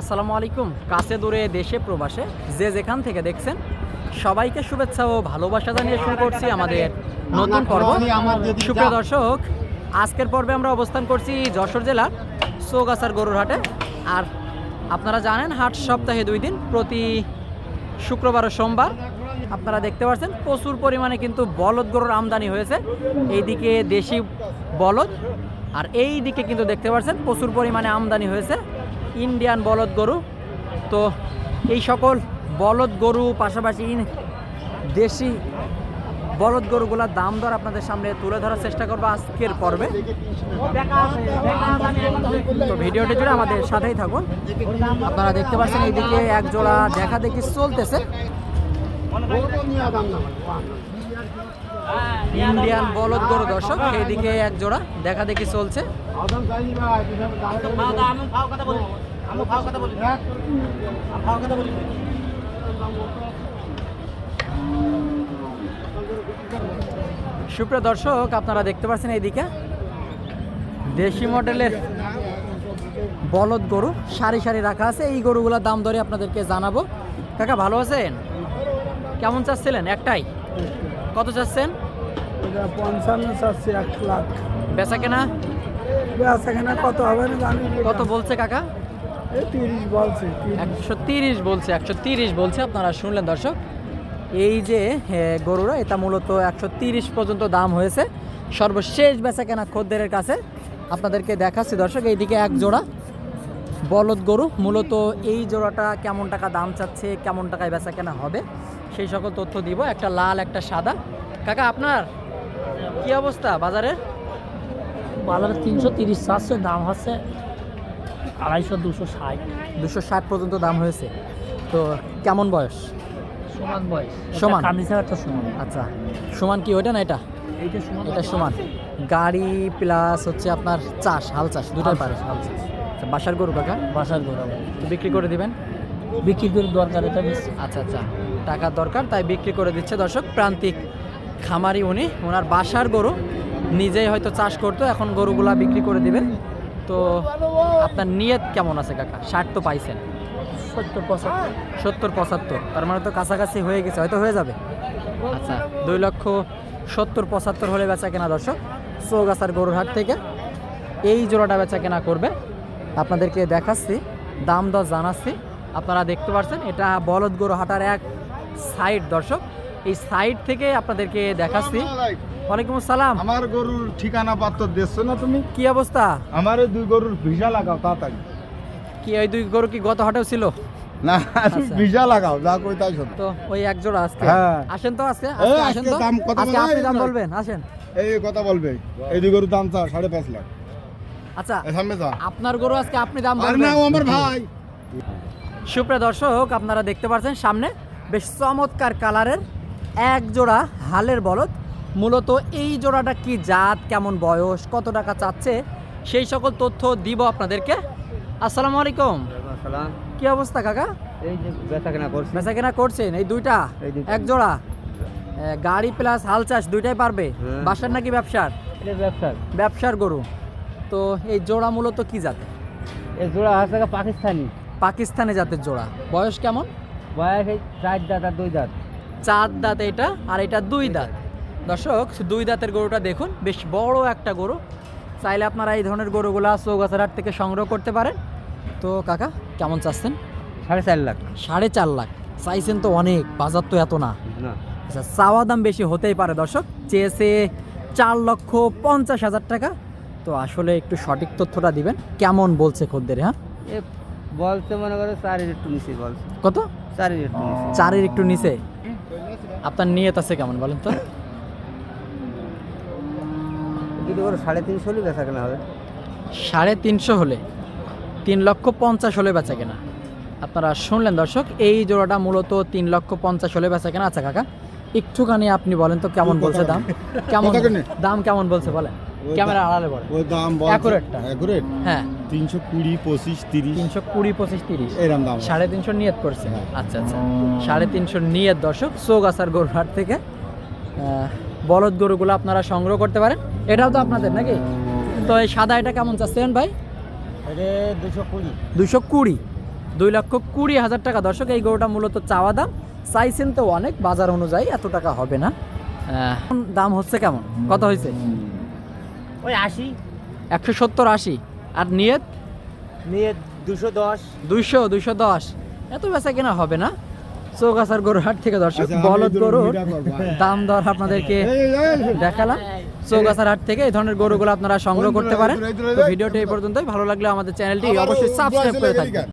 আসসালামু আলাইকুম। কাছে দূরে, দেশে, প্রবাসে যে যেখান থেকে দেখছেন, সবাইকে শুভেচ্ছা ও ভালোবাসা জানিয়ে শুরু করছি আমাদের নতুন পর্ব। সুপ্রিয় দর্শক, আজকের পর্বে আমরা অবস্থান করছি যশোর জেলার চৌগাছার গরুর হাটে আর আপনারা জানেন, হাট সপ্তাহে দুই দিন, প্রতি শুক্রবার ও সোমবার আপনারা দেখতে পাচ্ছেন, প্রচুর পরিমাণে কিন্তু বলদ গরুর আমদানি হয়েছে। এইদিকে দেশি বলদ, আর এই দিকে কিন্তু দেখতে পাচ্ছেন, প্রচুর পরিমাণে আমদানি হয়েছে। ইন্ডিয়ান বলদ গরু। তো এই সকল বলদ গরু, পাশাপাশি দেশি বলদ গরুগুলোর দাম দর আপনাদের সামনে তুলে ধরার চেষ্টা করব আজকের পর্বে। তো ভিডিওটি জুড়ে আমাদের সাথেই থাকুন। আপনারা দেখতে পাচ্ছেন এইদিকে এক জোড়া দেখা দেখি চলতেছে। ইন্ডিয়ান বলদ গরু দর্শক, এইদিকে এক জোড়া দেখা দেখি চলছে। সুপ্রিয় দর্শক, আপনারা দেখতে পাচ্ছেন এইদিকে। দেশি মডেলের বলদ গরু সারি সারি রাখা আছে। এই গরুগুলোর দাম দরে আপনাদেরকে জানাব। কাকা, ভালো আছেন? কেমন চাচ্ছিলেন? একটাই? কত চাচ্ছেন? পঞ্চান্ন চাচ্ছে এক লাখ। বেচা কেনা? বেচা কেনা কত হবে না জানি কত বলছে কাকা? তিরিশ বলছে একশো তিরিশ বলছে একশো তিরিশ বলছে আপনারা শুনলেন দর্শক। এই যে গরুরা এটা মূলত একশো তিরিশ পর্যন্ত দাম হয়েছে। সর্বশেষ বেচা কেনা খদ্দেরের কাছে আপনাদেরকে দেখাচ্ছি দর্শক এইদিকে এক জোড়া বলদ গরু। মূলত এই জোড়াটা কেমন টাকা দাম চাচ্ছে কেমন টাকায় বেচা কেনা হবে? সেই সকল তথ্য দিব একটা লাল একটা সাদা। কাকা আপনার কি অবস্থা বাজারের বাজারে তিনশো তিরিশ চারশো দাম হচ্ছে আড়াইশো দুশো ষাট। দুশো ষাট পর্যন্ত দাম হয়েছে। তো কেমন বয়স? সমান বয়স। সমান? কামিজা একটা সমান। আচ্ছা সমান কি ওইটা না এটা? এইটা সমান। এটা সমান। গাড়ি প্লাস হচ্ছে আপনার চাষ হাল চাষ দুটাই পারে। হাল চাষ বাসার গরু কাকা? বাসার গরু। তো বিক্রি করে দিবেন? বিক্রি করে দরকার এটা আচ্ছা আচ্ছা। টাকার দরকার তাই বিক্রি করে দিচ্ছে দর্শক প্রান্তিক খামারি উনি। ওনার বাসার গরু নিজেই হয়তো চাষ করতো এখন গরুগুলা বিক্রি করে দিবেন। তো আপনার নিয়ত কেমন আছে কাকা? ষাট তো পাইছেন। সত্তর পঁচাত্তর। সত্তর পঁচাত্তর তার মানে তো কাছাকাছি হয়ে গেছে হয়তো হয়ে যাবে। আচ্ছা দুই লক্ষ সত্তর পঁচাত্তর হলে বেচা কেনা দর্শক চৌগাছার গরুর হাট থেকে। এই জোড়াটা বেচা কেনা করবে। আপনাদেরকে দেখাচ্ছি দাম দর জানাচ্ছি। আপনারা দেখতে পাচ্ছেন এটা বলদ গরু হাটার এক সাইড দর্শক এই সাইড থেকে আপনাদেরকে দেখাচ্ছি। ওয়ালাইকুম আসসালাম। আমার গরুর ঠিকানা পাত্র দেখছ না তুমি? কি অবস্থা? আমার দুই গরুর ভিসা লাগাও তাড়াতাড়ি। কি ওই দুই গরু কি গত হাটেও ছিল? না আচ্ছা। ভিসা লাগাও যা কই তাই তো ওই এক জোড়া আজকে। হ্যাঁ। আসেন তো আজকে আসেন তো। দাম কত আজকে আপনি দাম বলবেন আসেন। এই কথা বলবে। এই দুই গরুর দাম চা সাড়ে পাঁচ লাখ। আচ্ছা আপনার গরু আজকে আপনি দাম বলবেন। না আমার ভাই। সুপ্রিয় দর্শক আপনারা দেখতে পাচ্ছেন সামনে বেশ চমৎকার কালারের এক জোড়া হালের বলদ। মূলত এই জোড়াটা কি জাত কেমন বয়স কত টাকা চাচ্ছে সেই সকল তথ্য দিব আপনাদেরকে। আসসালামু আলাইকুম। কি অবস্থা কাকা? বেচা কেনা করছেন এই দুইটা? এক জোড়া? গাড়ি প্লাস হাল চাষ দুইটাই পারবে? হ্যাঁ। বাসার নাকি ব্যবসার? ব্যবসার। ব্যবসার গরু। তো এই জোড়া মূলত কি জাতের? এই জোড়া হাতে পাকিস্তানি। পাকিস্তানি জাতের জোড়া। বয়স কেমন? বয়স এই চার দাঁত আর দুই দাঁত। চার দাঁত এটা আর এটা দুই দাঁত। দর্শক দুই দাঁতের গরুটা দেখুন বেশ বড় একটা গরু। চাইলে আপনারা এই ধরনের গরুগুলা চৌগাছার হাট থেকে সংগ্রহ করতে পারেন। তো কাকা কেমন চাচ্ছেন? সাড়ে চার লাখ। সাড়ে চার লাখ। চাইছেন তো অনেক বাজার তো এত না। না। আচ্ছা চাওয়া দাম বেশি হতেই পারে দর্শক। চেয়েছে চার লক্ষ পঞ্চাশ হাজার টাকা। তো আসলে একটু সঠিক তথ্যটা দিবেন। কেমন বলছে খদ্দের হ্যাঁ? এ বলছে মনে করো চারের একটু নিচে বলছে। কত? চারের একটু নিচে। চারের একটু নিচে? আপনার নিয়ত আছে কেমন বলেন তো? যদি ওর সাড়ে তিনশো হলে বেচা কেনা হবে। সাড়ে তিনশো হলে? তিন লক্ষ পঞ্চাশ হলে বেচা কেনা। আপনারা শুনলেন দর্শক এই জোড়াটা মূলত তিন লক্ষ পঞ্চাশ হলে বেচা কেনা। আচ্ছা কাকা একটুখানি আপনি বলেন তো কেমন বলছে দাম? কেমন দাম কেমন বলছে বলেন? ক্যামেরা আড়ালে বলেন ওই দাম Accurate টা। অ্যাকুরেট? হ্যাঁ। তিনশো কুড়ি পঁচিশ তিরিশ। তিনশো কুড়ি পঁচিশ তিরিশ। এরম দাম সাড়ে তিনশো নিয়ত করছে। হ্যাঁ। আচ্ছা আচ্ছা। সাড়ে তিনশো নিয়ত দর্শক চৌগাছার গরুহাট থেকে বলদ গরুগুলো আপনারা সংগ্রহ করতে পারেন। এটাও তো আপনাদের নাকি? তো এই সাদা এটা কেমন চাচ্ছেন ভাই? দুশো কুড়ি। দুই লক্ষ কুড়ি হাজার টাকা। দর্শক এই গরুটা মূলত চাওয়া দাম। চাইছেন তো অনেক। বাজার অনুযায়ী এত টাকা হবে না। দাম হচ্ছে কেমন? কত হয়েছে? ওই আশি। একশো সত্তর আশি। আর নিয়ত? নিয়ত দুশো দশ। দুইশো দুইশো দশ। এত বেচা কেনা হবে না। চৌগাছার গরুর হাট থেকে দর্শক আচ্ছা, বলদ গরুর হ্যাঁ। দাম দর আপনাদেরকে দেখালাম। চৌগাছার হাট থেকে এই ধরনের গরুগুলো আপনারা সংগ্রহ করতে পারেন। ভিডিওটি এই পর্যন্তই। ভালো লাগলে আমাদের চ্যানেলটি অবশ্যই সাবস্ক্রাইব করে থাকবেন।